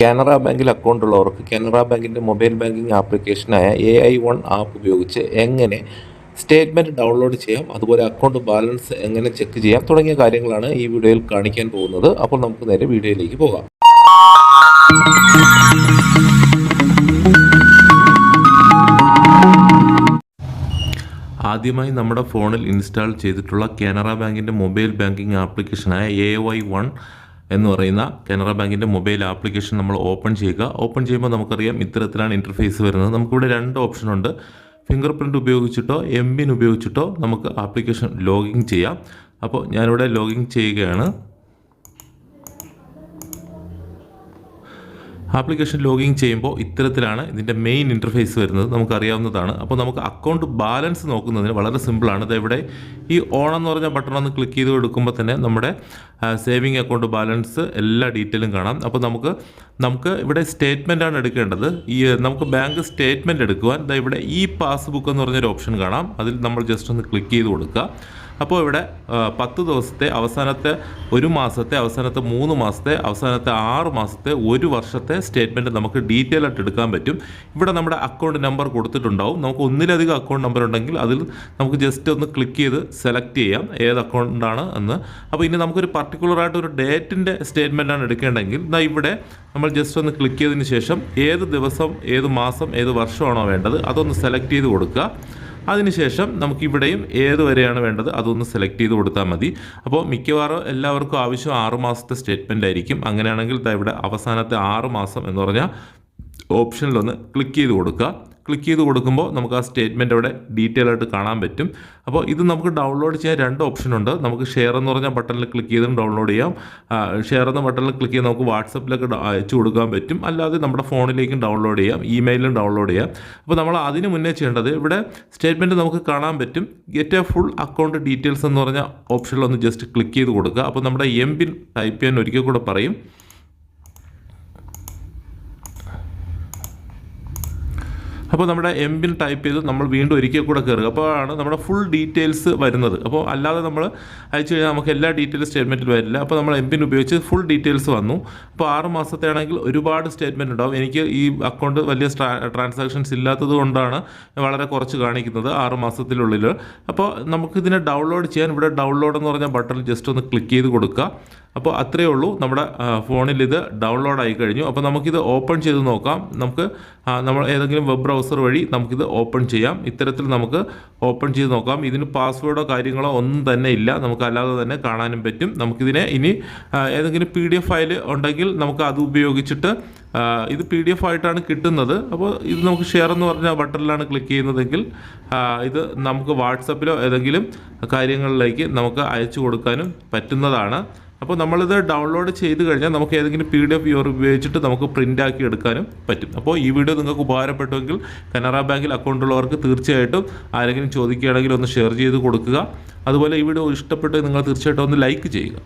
കാനറ ബാങ്കിൽ അക്കൗണ്ട് ഉള്ളവർക്ക് കാനറ ബാങ്കിന്റെ മൊബൈൽ ബാങ്കിംഗ് ആപ്ലിക്കേഷനായ എ ഐ വൺ ആപ്പ് ഉപയോഗിച്ച് എങ്ങനെ സ്റ്റേറ്റ്മെന്റ് ഡൗൺലോഡ് ചെയ്യാം അതുപോലെ അക്കൗണ്ട് ബാലൻസ് എങ്ങനെ ചെക്ക് ചെയ്യാം തുടങ്ങിയ കാര്യങ്ങളാണ് ഈ വീഡിയോയിൽ കാണിക്കാൻ പോകുന്നത്. അപ്പോൾ നമുക്ക് നേരെ വീഡിയോയിലേക്ക് പോകാം. ആദ്യമായി നമ്മുടെ ഫോണിൽ ഇൻസ്റ്റാൾ ചെയ്തിട്ടുള്ള കാനറ ബാങ്കിന്റെ മൊബൈൽ ബാങ്കിംഗ് ആപ്ലിക്കേഷനായ എ വൈ വൺ എന്ന് പറയുന്ന കാനറ ബാങ്കിന്റെ മൊബൈൽ ആപ്ലിക്കേഷൻ നമ്മൾ ഓപ്പൺ ചെയ്യുക. ഓപ്പൺ ചെയ്യുമ്പോൾ നമുക്കറിയാം ഇത്തരത്തിലാണ് ഇന്റർഫേസ് വരുന്നത്. നമുക്കിവിടെ രണ്ട് ഓപ്ഷനുണ്ട് ഫിംഗർ പ്രിന്റ് ഉപയോഗിച്ചിട്ടോ എം പിൻ ഉപയോഗിച്ചിട്ടോ നമുക്ക് ആപ്ലിക്കേഷൻ ലോഗിൻ ചെയ്യാം. അപ്പോൾ ഞാനിവിടെ ലോഗിൻ ചെയ്യുകയാണ്. ആപ്ലിക്കേഷൻ ലോഗിൻ ചെയ്യുമ്പോൾ ഇത്തരത്തിലാണ് ഇതിന്റെ മെയിൻ ഇന്റർഫേസ് വരുന്നത്. നമുക്കറിയാവുന്നതാണ്. അപ്പോൾ നമുക്ക് അക്കൗണ്ട് ബാലൻസ് നോക്കുന്നതിന് വളരെ സിമ്പിളാണ് ഇവിടെ ഈ ഓൺ എന്ന് പറഞ്ഞ ബട്ടൺ ഒന്ന് ക്ലിക്ക് ചെയ്ത് കൊടുക്കുമ്പോൾ തന്നെ നമ്മുടെ സേവിങ് അക്കൗണ്ട് ബാലൻസ് എല്ലാ ഡീറ്റെയിലും കാണാം. അപ്പോൾ നമുക്ക് നമുക്ക് ഇവിടെ സ്റ്റേറ്റ്മെന്റ് ആണ് എടുക്കേണ്ടത്. ഈ നമുക്ക് ബാങ്ക് സ്റ്റേറ്റ്മെന്റ് എടുക്കുവാൻ ഇവിടെ ഈ പാസ്ബുക്ക് എന്ന് പറഞ്ഞൊരു ഓപ്ഷൻ കാണാം. അതിൽ നമ്മൾ ജസ്റ്റ് ഒന്ന് ക്ലിക്ക് ചെയ്ത് കൊടുക്കുക. അപ്പോൾ ഇവിടെ പത്ത് ദിവസത്തെ അവസാനത്തെ ഒരു മാസത്തെ അവസാനത്തെ മൂന്ന് മാസത്തെ അവസാനത്തെ ആറ് മാസത്തെ ഒരു വർഷത്തെ സ്റ്റേറ്റ്മെന്റ് നമുക്ക് ഡീറ്റെയിൽ ആയിട്ട് എടുക്കാൻ പറ്റും. ഇവിടെ നമ്മുടെ അക്കൗണ്ട് നമ്പർ കൊടുത്തിട്ടുണ്ടാവും. നമുക്ക് ഒന്നിലധികം അക്കൗണ്ട് നമ്പർ ഉണ്ടെങ്കിൽ അതിൽ നമുക്ക് ജസ്റ്റ് ഒന്ന് ക്ലിക്ക് ചെയ്ത് സെലക്ട് ചെയ്യാം. ഏത് അക്കൗണ്ടാണ് എന്ന്. അപ്പോൾ ഇനി നമുക്കൊരു പർട്ടിക്കുലർ ആയിട്ട് ഒരു ഡേറ്റിന്റെ സ്റ്റേറ്റ്മെന്റാണ് എടുക്കേണ്ടെങ്കിൽ എന്നാൽ ഇവിടെ നമ്മൾ ജസ്റ്റ് ഒന്ന് ക്ലിക്ക് ചെയ്തതിന് ശേഷം ഏത് ദിവസം ഏത് മാസം ഏത് വർഷമാണോ വേണ്ടത് അതൊന്ന് സെലക്ട് ചെയ്ത് കൊടുക്കുക. അതിനുശേഷം നമുക്കിവിടെയും ഏത് വരെയാണ് വേണ്ടത് അതൊന്ന് സെലക്ട് ചെയ്ത് കൊടുത്താൽ മതി. അപ്പോൾ മിക്കവാറും എല്ലാവർക്കും ആവശ്യം ആറ് മാസത്തെ സ്റ്റേറ്റ്മെന്റ് ആയിരിക്കും. അങ്ങനെയാണെങ്കിൽ ഇവിടെ അവസാനത്തെ ആറ് മാസം എന്ന് പറഞ്ഞാൽ ഓപ്ഷനിലൊന്ന് ക്ലിക്ക് ചെയ്ത് കൊടുക്കുക. ക്ലിക്ക് ചെയ്ത് കൊടുക്കുമ്പോൾ നമുക്ക് ആ സ്റ്റേറ്റ്മെന്റ് അവിടെ ഡീറ്റെയിൽ ആയിട്ട് കാണാൻ പറ്റും. അപ്പോൾ ഇത് നമുക്ക് ഡൗൺലോഡ് ചെയ്യാൻ രണ്ട് ഓപ്ഷൻ ഉണ്ട്. നമുക്ക് ഷെയർ എന്ന് പറഞ്ഞ ബട്ടണിൽ ക്ലിക്ക് ചെയ്തും ഡൗൺലോഡ് ചെയ്യാം. ഷെയർ എന്ന ബട്ടണിൽ ക്ലിക്ക് ചെയ്ത് നമുക്ക് വാട്സപ്പിലൊക്കെ അയച്ചു കൊടുക്കാൻ പറ്റും. അല്ലാതെ നമ്മുടെ ഫോണിലേക്കും ഡൗൺലോഡ് ചെയ്യാം. ഇമെയിലും ഡൗൺലോഡ് ചെയ്യാം. അപ്പോൾ നമ്മൾ അതിന് മുന്നേ ചെയ്യേണ്ടത് ഇവിടെ സ്റ്റേറ്റ്മെന്റ് നമുക്ക് കാണാൻ പറ്റും. Get a full account details എന്ന് പറഞ്ഞ ഓപ്ഷനിലൊന്ന് ജസ്റ്റ് ക്ലിക്ക് ചെയ്ത് കൊടുക്കുക. അപ്പോൾ നമ്മുടെ എം പിൻ ടൈപ്പ് ചെയ്യാൻ ഒരിക്കൽ കൂടെ പറയും. അപ്പോൾ നമ്മുടെ എം പിൻ ടൈപ്പ് ചെയ്ത് നമ്മൾ വീണ്ടും ഒരിക്കൽ കൂടെ കയറുക അപ്പോഴാണ് നമ്മുടെ ഫുൾ ഡീറ്റെയിൽസ് വരുന്നത്. അപ്പോൾ അല്ലാതെ നമ്മൾ അയച്ചു കഴിഞ്ഞാൽ നമുക്ക് എല്ലാ ഡീറ്റെയിൽസ് സ്റ്റേറ്റ്മെന്റിൽ വരില്ല. അപ്പോൾ നമ്മൾ എം പിൻ ഉപയോഗിച്ച് ഫുൾ ഡീറ്റെയിൽസ് വന്നു. അപ്പോൾ ആറ് മാസത്തെ ആണെങ്കിൽ ഒരുപാട് സ്റ്റേറ്റ്മെന്റ് ഉണ്ടാവും. എനിക്ക് ഈ അക്കൗണ്ട് വലിയ ട്രാൻസാക്ഷൻസ് ഇല്ലാത്തത് കൊണ്ടാണ് വളരെ കുറച്ച് കാണിക്കുന്നത് ആറ് മാസത്തിനുള്ളിൽ. അപ്പോൾ നമുക്കിതിനെ ഡൗൺലോഡ് ചെയ്യാൻ ഇവിടെ ഡൗൺലോഡ് എന്ന് പറഞ്ഞ ബട്ടൺ ജസ്റ്റ് ഒന്ന് ക്ലിക്ക് ചെയ്ത് കൊടുക്കുക. അപ്പോൾ അത്രയേ ഉള്ളൂ നമ്മുടെ ഫോണിൽ ഇത് ഡൗൺലോഡ് ആയി കഴിഞ്ഞു. അപ്പോൾ നമുക്കിത് ഓപ്പൺ ചെയ്ത് നോക്കാം. നമുക്ക് നമ്മൾ ഏതെങ്കിലും വെബ് ബ്രൗസർ വഴി നമുക്കിത് ഓപ്പൺ ചെയ്യാം. ഇത്തരത്തിൽ നമുക്ക് ഓപ്പൺ ചെയ്ത് നോക്കാം. ഇതിന് പാസ്വേഡോ കാര്യങ്ങളോ ഒന്നും തന്നെ ഇല്ല. നമുക്ക് അല്ലാതെ തന്നെ കാണാനും പറ്റും. നമുക്കിതിനെ ഇനി ഏതെങ്കിലും പി ഡി എഫ് ഫയൽ ഉണ്ടെങ്കിൽ നമുക്ക് അത് ഉപയോഗിച്ചിട്ട് ഇത് പി ഡി എഫ് ആയിട്ടാണ് കിട്ടുന്നത്. അപ്പോൾ ഇത് നമുക്ക് ഷെയർ എന്ന് പറഞ്ഞ ബട്ടണിലാണ് ക്ലിക്ക് ചെയ്യുന്നതെങ്കിൽ ഇത് നമുക്ക് വാട്സപ്പിലോ ഏതെങ്കിലും കാര്യങ്ങളിലേക്ക് നമുക്ക് അയച്ചു കൊടുക്കാനും പറ്റുന്നതാണ്. അപ്പോൾ നമ്മളിത് ഡൗൺലോഡ് ചെയ്ത് കഴിഞ്ഞാൽ നമുക്ക് ഏതെങ്കിലും പി ഡി എഫ് വ്യൂർ ഉപയോഗിച്ചിട്ട് നമുക്ക് പ്രിന്റ് ആക്കി എടുക്കാനും പറ്റും. അപ്പോൾ ഈ വീഡിയോ നിങ്ങൾക്ക് ഉപകാരപ്പെട്ടുവെങ്കിൽ കനറ ബാങ്കിൽ അക്കൗണ്ട് ഉള്ളവർക്ക് തീർച്ചയായിട്ടും ആരെങ്കിലും ചോദിക്കുകയാണെങ്കിൽ ഒന്ന് ഷെയർ ചെയ്ത് കൊടുക്കുക. അതുപോലെ ഈ വീഡിയോ ഇഷ്ടപ്പെട്ട് നിങ്ങൾ തീർച്ചയായിട്ടും ഒന്ന് ലൈക്ക് ചെയ്യുക.